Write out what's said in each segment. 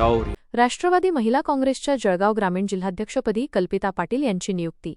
राष्ट्रवादी महिला काँग्रेसच्या जळगाव ग्रामीण जिल्हाध्यक्षपदी कल्पिता पाटील यांची नियुक्ती.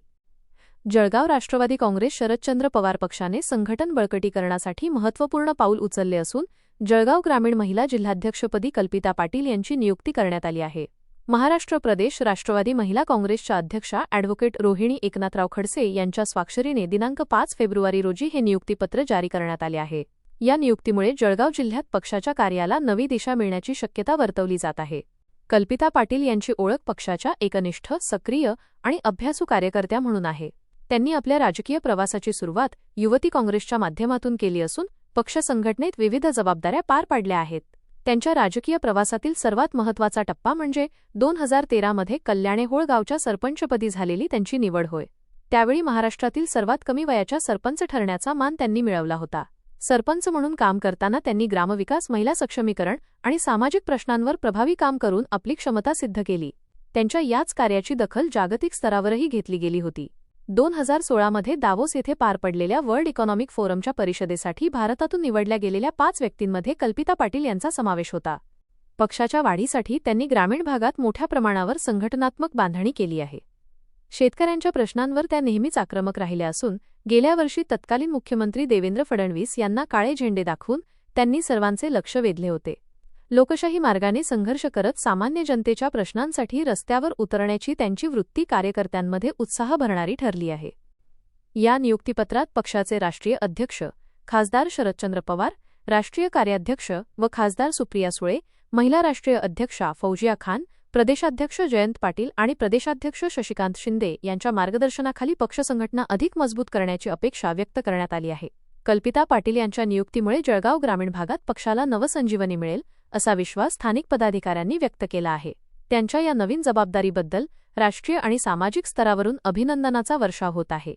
जळगाव राष्ट्रवादी काँग्रेस शरदचंद्र पवार पक्षाने संघटन बळकटीकरणासाठी महत्त्वपूर्ण पाऊल उचलले असून जळगाव ग्रामीण महिला जिल्हाध्यक्षपदी कल्पिता पाटील यांची नियुक्ती करण्यात आली आहे. महाराष्ट्र प्रदेश राष्ट्रवादी महिला काँग्रेसच्या अध्यक्षा अॅडव्होकेट रोहिणी एकनाथराव खडसे यांच्या स्वाक्षरीने दिनांक पाच फेब्रुवारी रोजी हे नियुक्तीपत्र जारी करण्यात आले आहे. या नियुक्तीमुळे जळगाव जिल्ह्यात पक्षाच्या कार्याला नवी दिशा मिळण्याची शक्यता वर्तवली जात आहे. कल्पिता पाटील यांची ओळख पक्षाच्या एकनिष्ठ सक्रिय आणि अभ्यासू कार्यकर्त्या म्हणून आहे. त्यांनी आपल्या राजकीय प्रवासाची सुरुवात युवती काँग्रेसच्या माध्यमातून केली असून पक्ष संघटनेत विविध जबाबदाऱ्या पार पाडल्या आहेत. त्यांच्या राजकीय प्रवासातील सर्वात महत्त्वाचा टप्पा म्हणजे दोन हजार तेरामध्ये कल्याणेहोळ गावच्या सरपंचपदी झालेली त्यांची निवड होय. त्यावेळी महाराष्ट्रातील सर्वात कमी वयाच्या सरपंच ठरण्याचा मान त्यांनी मिळवला होता. सरपंच म्हणून काम करताना त्यांनी ग्रामविकास महिला सक्षमीकरण आणि सामाजिक प्रश्नांवर प्रभावी काम करून आपली क्षमता सिद्ध केली. त्यांच्या याच कार्याची दखल जागतिक स्तरावरही घेतली गेली होती. दोन हजार सोळामध्ये दावोस येथे पार पडलेल्या वर्ल्ड इकॉनॉमिक फोरमच्या परिषदेसाठी भारतातून निवडल्या गेलेल्या पाच व्यक्तींमध्ये कल्पिता पाटील यांचा समावेश होता. पक्षाच्या वाढीसाठी त्यांनी ग्रामीण भागात मोठ्या प्रमाणावर संघटनात्मक बांधणी केली आहे. शेतकऱ्यांच्या प्रश्नांवर त्या नेहमीच आक्रमक राहिल्या असून गेल्या वर्षी तत्कालीन मुख्यमंत्री देवेंद्र फडणवीस यांना काळे झेंडे दाखवून त्यांनी सर्वांचे लक्ष वेधले होते. लोकशाही मार्गाने संघर्ष करत सामान्य जनतेच्या प्रश्नांसाठी रस्त्यावर उतरण्याची त्यांची वृत्ती कार्यकर्त्यांमध्ये उत्साह भरणारी ठरली आहे. या नियुक्तीपत्रात पक्षाचे राष्ट्रीय अध्यक्ष खासदार शरदचंद्र पवार राष्ट्रीय कार्याध्यक्ष व खासदार सुप्रिया सुळे महिला राष्ट्रीय अध्यक्षा फौजिया खान प्रदेशाध्यक्ष जयंत पाटील आणि प्रदेशाध्यक्ष शशिकांत शिंदे यांच्या मार्गदर्शनाखाली पक्ष संघटना अधिक मजबूत करण्याची अपेक्षा व्यक्त करण्यात आली आहे. कल्पिता पाटील यांच्या नियुक्तीमुळे जळगाव ग्रामीण भागात पक्षाला नवसंजीवनी मिळेल असा विश्वास स्थानिक पदाधिकाऱ्यांनी व्यक्त केला आहे. त्यांच्या या नवीन जबाबदारीबद्दल राष्ट्रीय आणि सामाजिक स्तरावरून अभिनंदनाचा वर्षाव होत आहे.